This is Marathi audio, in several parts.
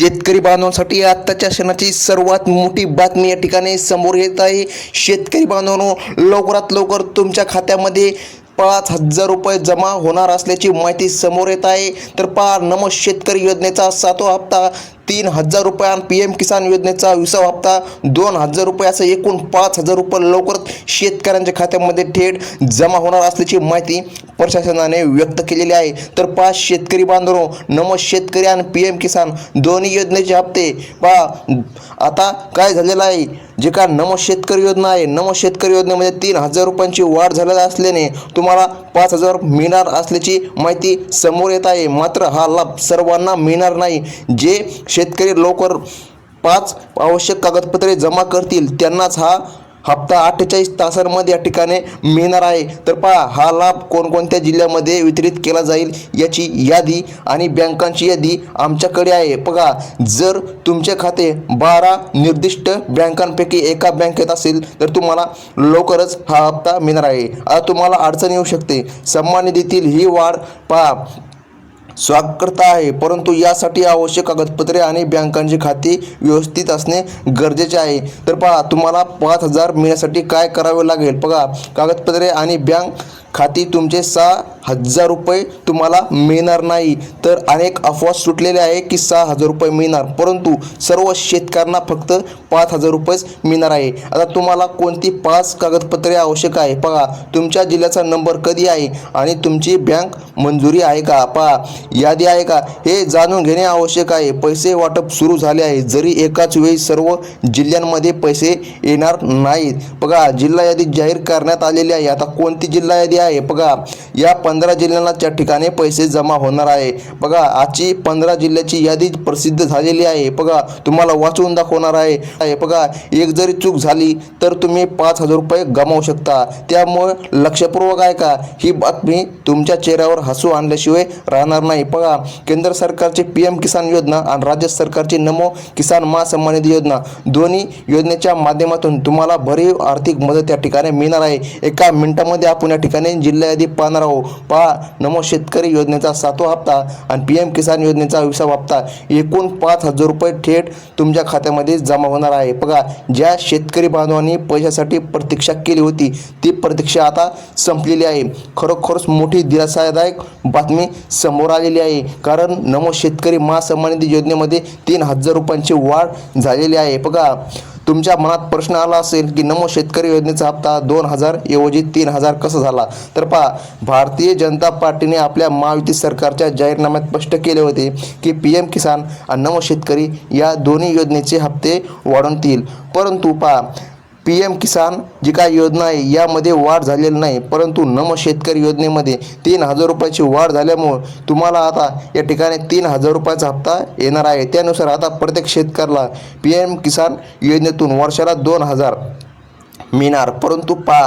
शेतकरी बांधवांसाठी आत्ताच्या क्षणाची सर्वात मोठी बातमी या ठिकाणी समोर येत आहे. शेतकरी बांधवांनो लवकरात लवकर तुमच्या खात्यामध्ये पाच हजार रुपये जमा होणार असल्याची माहिती समोर येत आहे. तर पहा नमो शेतकरी योजनेचा सातवा हप्ता तीन हजार रुपये आणि पी एम किसान योजनेचा विसावा हप्ता दोन हजार रुपये असं एकूण पाच हजार रुपये लवकरच शेतकऱ्यांच्या खात्यामध्ये थेट जमा होणार असल्याची माहिती प्रशासनाने व्यक्त केलेली आहे. तर पाच शेतकरी बांधव नमो शेतकरी आणि पी एम किसान दोन्ही योजनेचे हप्ते पहा. आता काय झालेलं आहे? जे का नमो शेतकरी योजना आहे. नमो शेतकरी योजनेमध्ये तीन हजार रुपयांची वाढ झालेली असल्याने तुम्हाला पाच हजार मिळणार असल्याची माहिती समोर येत आहे. मात्र हा लाभ सर्वांना मिळणार नाही. जे शेतकरी लवकर पाच आवश्यक कागदपत्रे जमा करतील. त्यांनाच हा हप्ता अठ्ठेचाळीस तासांमध्ये या ठिकाणी मिळणार आहे. तर पहा हा लाभ कोणकोणत्या जिल्ह्यामध्ये वितरित केला जाईल याची यादी आणि बँकांची यादी आमच्याकडे आहे. बघा जर तुमचे खाते बारा निर्दिष्ट बँकांपैकी एका बँकेत असेल तर तुम्हाला लवकरच हा हप्ता मिळणार आहे. आता तुम्हाला अडचण येऊ शकते. सन्मान निधीतील ही वाढ पहा स्वागत आहे. परंतु यासाठी आवश्यक कागदपत्रे आणि बँकांची खाती व्यवस्थित असणे गरजेचे आहे. तर पहा तुम्हाला पाच हजार मिळण्यासाठी काय करावे लागेल? बघा कागदपत्रे आणि बँक खाती तुमचे सहा हजार रुपये तुम्हाला मिळणार नाही. तर अनेक अफवा सुटलेले आहे की सहा हजार रुपये मिळणार. परंतु सर्व शेतकऱ्यांना फक्त पाच हजार रुपयेच मिळणार आहे. आता तुम्हाला कोणती पाच कागदपत्रे आवश्यक आहे? पहा तुमच्या जिल्ह्याचा नंबर कधी आहे? आणि तुमची बँक मंजुरी आहे का? पहा यादी आहे का? हे जाणून घेणे आवश्यक आहे. पैसे वाटप सुरू झाले आहे. जरी एकाच वेळी सर्व जिल्ह्यांमध्ये पैसे येणार नाहीत. बघा जिल्हा यादी जाहीर करण्यात आलेली आहे. आता कोणती जिल्हा यादी आहे? बघा या पंधरा जिल्ह्यांच्या त्या ठिकाणी पैसे जमा होणार आहे. बघा आजची पंधरा जिल्ह्याची यादी प्रसिद्ध झालेली आहे. बघा तुम्हाला वाचवून दाखवणार आहे. बघा एक जरी चूक झाली तर तुम्ही पाच हजार रुपये गमावू शकता. त्यामुळे लक्षपूर्वक आहे का ही बातमी तुमच्या चेहऱ्यावर हसू आणल्याशिवाय राहणार नाही. बघा केंद्र सरकारची पी एम किसान योजना आणि राज्य सरकारची नमो किसान महासन्मान निधी योजना दोन्ही योजनेच्या माध्यमातून तुम्हाला भरीव आर्थिक मदत या ठिकाणी मिळणार आहे. एका मिनिटामध्ये आपण या ठिकाणी जिल्हा यादी पाहणार आहोत. पहा नमो शेतकरी योजनेचा सातवा हप्ता आणि पी एम किसान योजनेचा विसावा हप्ता एकूण पाच हजार रुपये थेट तुमच्या खात्यामध्ये जमा होणार आहे. बघा ज्या शेतकरी बांधवांनी पैशासाठी प्रतीक्षा केली होती ती प्रतीक्षा आता संपलेली आहे. खरोखरच मोठी दिलासादायक बातमी समोर आलेली आहे. कारण नमो शेतकरी महासन्मान निधी योजनेमध्ये तीन हजार रुपयांची वाढ झालेली आहे. बघा तुमच्या मनात प्रश्न आला असेल की नमो शेतकरी योजनेचा हप्ता दोन हजार ऐवजी तीन हजार कसा झाला? तर पहा भारतीय जनता पार्टीने आपल्या महायुती सरकारच्या जाहीरनाम्यात स्पष्ट केले होते की पी एम किसान आणि नमो शेतकरी या दोन्ही योजनेचे हप्ते वाढवतील. परंतु पहा पी एम किसान जी काय योजना आहे यामध्ये वाढ झालेली नाही परंतु नम शेतकरी योजनेमध्ये तीन हजार रुपयाची वाढ झाल्यामुळं तुम्हाला आता या ठिकाणी तीन हजार रुपयाचा हप्ता येणार आहे. त्यानुसार आता प्रत्येक शेतकऱ्याला पी एम किसान योजनेतून वर्षाला दोन हजार मिळणार. परंतु पा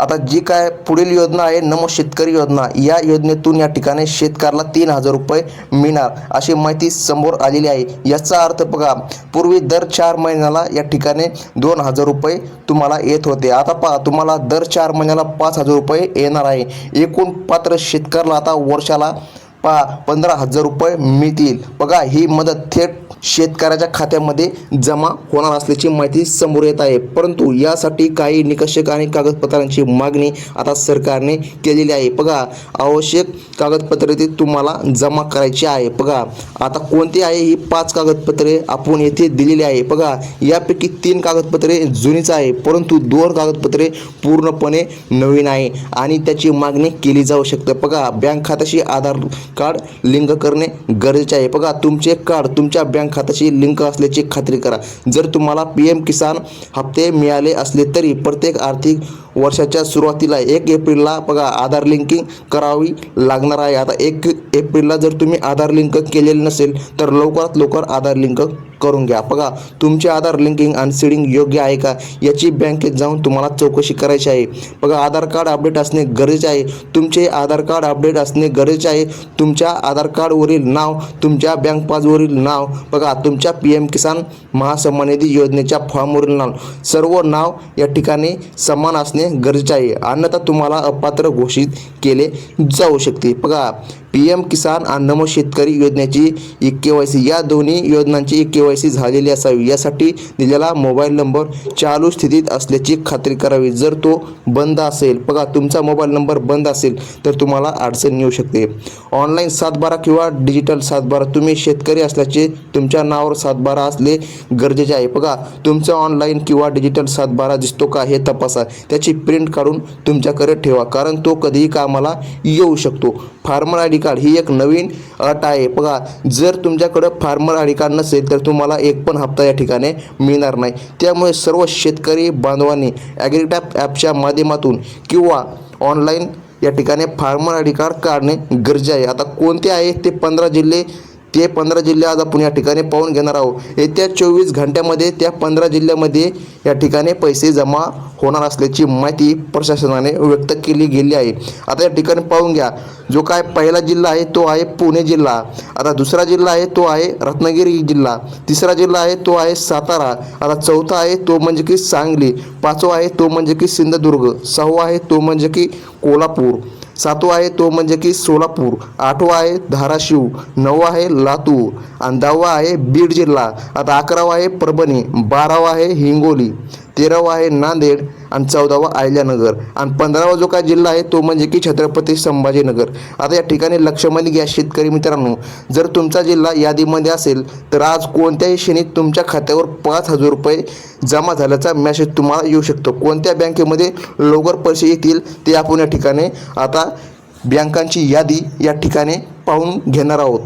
आता जी काय पुढील योजना आहे नमो शेतकरी योजना या योजनेतून या ठिकाणी शेतकऱ्याला तीन हजार रुपये मिळणार अशी माहिती समोर आलेली आहे. याचा अर्थ बघा पूर्वी दर चार महिन्याला या ठिकाणी दोन हजार रुपये तुम्हाला येत होते. आता पहा तुम्हाला दर चार महिन्याला पाच हजार रुपये येणार आहे. एकूण पात्र शेतकऱ्याला आता वर्षाला पहा पंधरा हजार रुपये मिळतील. बघा ही मदत थेट शेतकऱ्याच्या खात्यामध्ये जमा होणार असल्याची माहिती समोर येत आहे. परंतु यासाठी काही निकषक आणि कागदपत्रांची मागणी आता सरकारने केलेली आहे. बघा आवश्यक कागदपत्रे ती तुम्हाला जमा करायची आहे. बघा आता कोणती आहे ही पाच कागदपत्रे आपण येथे दिलेली आहे. बघा यापैकी तीन कागदपत्रे जुनीच आहे परंतु दोन कागदपत्रे पूर्णपणे नवीन आहे आणि त्याची मागणी केली जाऊ शकते. बघा बँक खात्याशी आधार कार्ड लिंक करणे गरजेचे आहे. बघा तुमचे कार्ड तुमच्या बँक खात्याशी लिंक असल्याची खात्री करा. जर तुम्हाला पी एम किसान हप्ते मिळाले असले तरी प्रत्येक आर्थिक वर्षाच्या सुरुवातीला एक एप्रिलला बघा आधार लिंकिंग करावी लागणार आहे. आता एक एप्रिलला जर तुम्ही आधार लिंक केलेले नसेल तर लवकरात लवकर आधार लिंक करून घ्या. बघा तुमचे आधार लिंकिंग आणि सीडिंग योग्य आहे का याची बँकेत जाऊन तुम्हाला चौकशी करायची आहे. बघा आधार कार्ड अपडेट असणे गरजेचे आहे. तुमचे आधार कार्ड अपडेट असणे गरजेचे आहे. तुमच्या आधार कार्डवरील नाव तुमच्या बँक पासवरील नाव बघा तुमच्या पी एम किसान महासन्मान निधी योजनेच्या फॉर्मवरील नाव सर्व नाव या ठिकाणी समान असणे गरजेचे आहे. अन्यथा तुम्हाला अपात्र घोषित केले जाऊ शकते. बघा पी एम किसान आणि नमो शेतकरी योजनेची ई के वाय सी या दोन्ही योजनांची ई के वाय सी झालेली असावी. यासाठी दिलेला मोबाईल नंबर चालू स्थितीत असल्याची खात्री करावी. जर तो बंद असेल बघा तुमचा मोबाईल नंबर बंद असेल तर तुम्हाला अडचण येऊ शकते. ऑनलाईन सातबारा किंवा डिजिटल सातबारा तुम्ही शेतकरी असल्याचे तुमच्या नावावर सातबारा असले गरजेचे आहे. बघा तुमचं ऑनलाईन किंवा डिजिटल सातबारा दिसतो का हे तपासा. त्याची प्रिंट काढून तुमच्याकडे ठेवा कारण तो कधीही कामाला येऊ शकतो. फार्मर आय डी कार्ड ही एक नवीन अट आहे. बघा जर तुमच्याकडं फार्मर आय डी कार्ड नसेल तर तुम्हाला एक पण हप्ता या ठिकाणी मिळणार नाही. त्यामुळे सर्व शेतकरी बांधवांनी ॲग्रिटॅप ॲपच्या माध्यमातून किंवा ऑनलाईन या ठिकाणी फार्मर आय डी कार्ड काढणे गरजे आहे. आता कोणते आहे? ते पंधरा जिल्हे ते पंधरा जिल्हे आज आपण या ठिकाणी पाहून घेणार आहोत. येत्या चोवीस घंट्यामध्ये त्या पंधरा जिल्ह्यामध्ये या ठिकाणी पैसे जमा होणार असल्याची माहिती प्रशासनाने व्यक्त केली गेली आहे. आता या ठिकाणी पाहून घ्या. जो काय पहिला जिल्हा आहे तो आहे पुणे जिल्हा. आता दुसरा जिल्हा आहे तो आहे रत्नागिरी जिल्हा. तिसरा जिल्हा आहे तो आहे सातारा. आता चौथा आहे तो म्हणजे की सांगली. पाचवा आहे तो म्हणजे की सिंधुदुर्ग. सहावा आहे तो म्हणजे की कोल्हापूर. सातवा आहे तो म्हणजे की सोलापूर. आठवा आहे धाराशिव. नववा आहे लातूर. आणि दहावा आहे बीड जिल्हा. आता अकरावा आहे परभणी. बारावा आहे हिंगोली. तेरावा आहे नांदेड. आणि चौदावा आयल्यानगर आणि पंधरावा जो काय जिल्हा आहे तो म्हणजे की छत्रपती संभाजीनगर. आता या ठिकाणी लक्षामध्ये घ्या शेतकरी मित्रांनो. जर तुमचा जिल्हा यादीमध्ये असेल तर आज कोणत्याही क्षणी तुमच्या खात्यावर पाच हजार रुपये जमा झाल्याचा मेसेज तुम्हाला येऊ शकतो. कोणत्या बँकेमध्ये लवकर पैसे येतील ते आपण या ठिकाणी आता बँकांची यादी या ठिकाणी पाहून घेणार आहोत.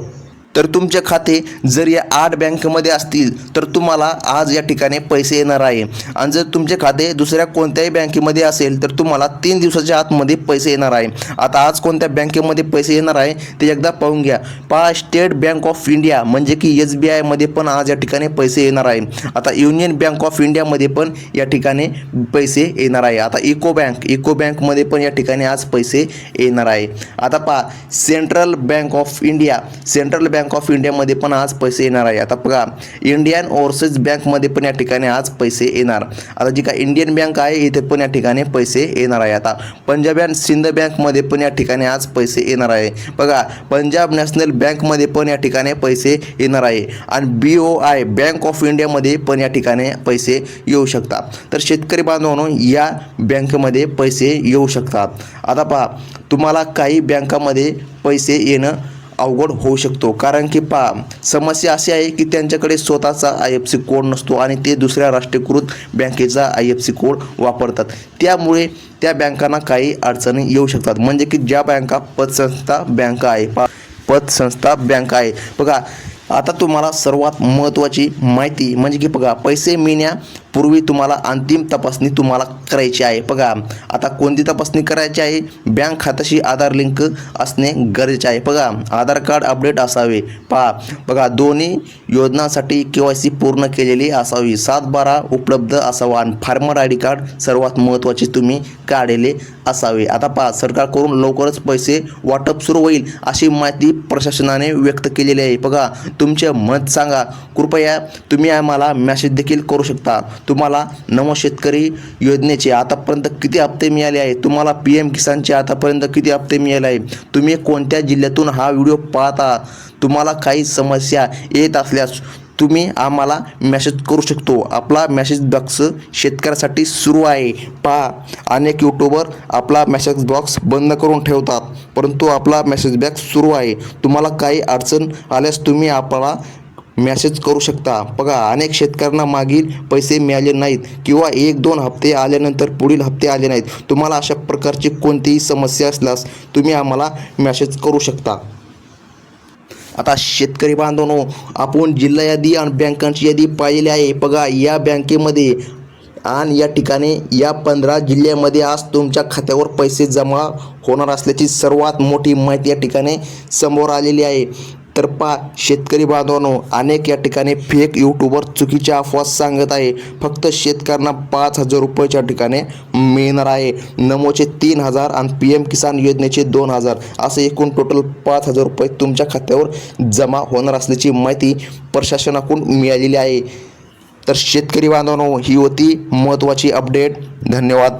तर तुमचे खाते जर या आठ बँकेमध्ये असतील तर तुम्हाला आज या ठिकाणी पैसे येणार आहे. आणि जर तुमचे खाते दुसऱ्या कोणत्याही बँकेमध्ये असेल तर तुम्हाला तीन दिवसाच्या आतमध्ये पैसे येणार आहे. आता आज कोणत्या बँकेमध्ये पैसे येणार आहे ते एकदा पाहून घ्या. पहा स्टेट बँक ऑफ इंडिया म्हणजे की एस बी आयमध्ये पण आज या ठिकाणी पैसे येणार आहे. आता युनियन बँक ऑफ इंडियामध्ये पण या ठिकाणी पैसे येणार आहे. आता इको बँक इको बँकमध्ये पण या ठिकाणी आज पैसे येणार आहे. आता पहा central bank of India central bank of इंडियामध्ये पण आज पैसे येणार आहे. आता बघा इंडियन ओव्हरसीज बँकमध्ये पण या ठिकाणी आज पैसे येणार. आता जी काय इंडियन बँक आहे इथे पण या ठिकाणी पैसे येणार आहे. आता पंजाब अँड सिंध बँकमध्ये पण या ठिकाणी आज पैसे येणार आहे. बघा पंजाब नॅशनल बँकमध्ये पण या ठिकाणी पैसे येणार आहे. आणि B O I bank of इंडियामध्ये पण या ठिकाणी पैसे येऊ शकतात. तर शेतकरी बांधवांनो या बँकेमध्ये पैसे येऊ शकतात. आता पहा तुम्हाला काही बँकामध्ये पैसे येणं अवघड होऊ शकतो. कारण की पहा समस्या अशी आहे की त्यांच्याकडे स्वतःचा आय एफ सी कोड नसतो आणि ते दुसऱ्या राष्ट्रीयकृत बँकेचा आय एफ सी कोड वापरतात. त्यामुळे त्या बँकांना काही अडचणी येऊ शकतात. म्हणजे की ज्या बँका पतसंस्था बँका आहे पा पतसंस्था बँक आहे. बघा आता तुम्हाला सर्वात महत्त्वाची माहिती म्हणजे की बघा पैसे मिळण्या पूर्वी तुम्हाला अंतिम तपासणी तुम्हाला करायची आहे. बघा आता कोणती तपासणी करायची आहे? बँक खात्याशी आधार लिंक असणे गरजेचे आहे. बघा आधार कार्ड अपडेट असावे. पहा बघा दोन्ही योजनांसाठी के वाय सी पूर्ण केलेली असावी. सात बारा उपलब्ध असावा आणि फार्मर आय डी कार्ड सर्वात महत्त्वाचे तुम्ही काढलेले असावे. आता पहा सरकारकडून लवकरच पैसे वाटप सुरू होईल अशी माहिती प्रशासनाने व्यक्त केलेली आहे. बघा तुमचे मत सांगा. कृपया तुम्ही आम्हाला मेसेज देखील करू शकता. तुम्हाला नमो शेतकरी योजनेचे आतापर्यंत किती हप्ते मिळाले आहे तुम्हाला पी एम किसानचे आतापर्यंत किती हप्ते मिळाले आहे तुम्ही कोणत्या जिल्ह्यातून हा व्हिडिओ पाहता? तुम्हाला काही समस्या येत असल्यास तुम्ही आम्हाला मेसेज करू शकतो. आपला मेसेज बॉक्स शेतकऱ्यासाठी सुरू आहे. पहा अनेक यूट्यूबर आपला मेसेज बॉक्स बंद करून ठेवतात परंतु आपला मेसेज बॉक्स सुरू आहे. तुम्हाला काही अडचण आल्यास तुम्ही आपला मॅसेज करू शकता. बघा अनेक शेतकऱ्यांना मागील पैसे मिळाले नाहीत किंवा एक दोन हप्ते आल्यानंतर पुढील हप्ते आले नाहीत. तुम्हाला अशा प्रकारची कोणतीही समस्या असल्यास तुम्ही आम्हाला मॅसेज करू शकता. आता शेतकरी बांधवांनो आपण जिल्हा यादी आणि बँकांची यादी पाहिलेली आहे. बघा या बँकेमध्ये आणि या ठिकाणी या पंधरा जिल्ह्यामध्ये आज तुमच्या खात्यावर पैसे जमा होणार असल्याची सर्वात मोठी माहिती या ठिकाणी समोर आलेली आहे. तर पा शेतकरी बांधवांनो अनेक या ठिकाणी फेक यूट्यूबर चुकीच्या अफवा सांगत आहे. फक्त शेतकऱ्यांना पाच हजार रुपयाच्या ठिकाणी मिळणार आहे. नमोचे तीन हजार आणि पी एम किसान योजनेचे दोन हजार. असे एकूण टोटल पाच हजार रुपये तुमच्या खात्यावर जमा होणार असल्याची माहिती प्रशासनाकडून मिळालेली आहे. तर शेतकरी बांधवांनो ही होती महत्त्वाची अपडेट धन्यवाद.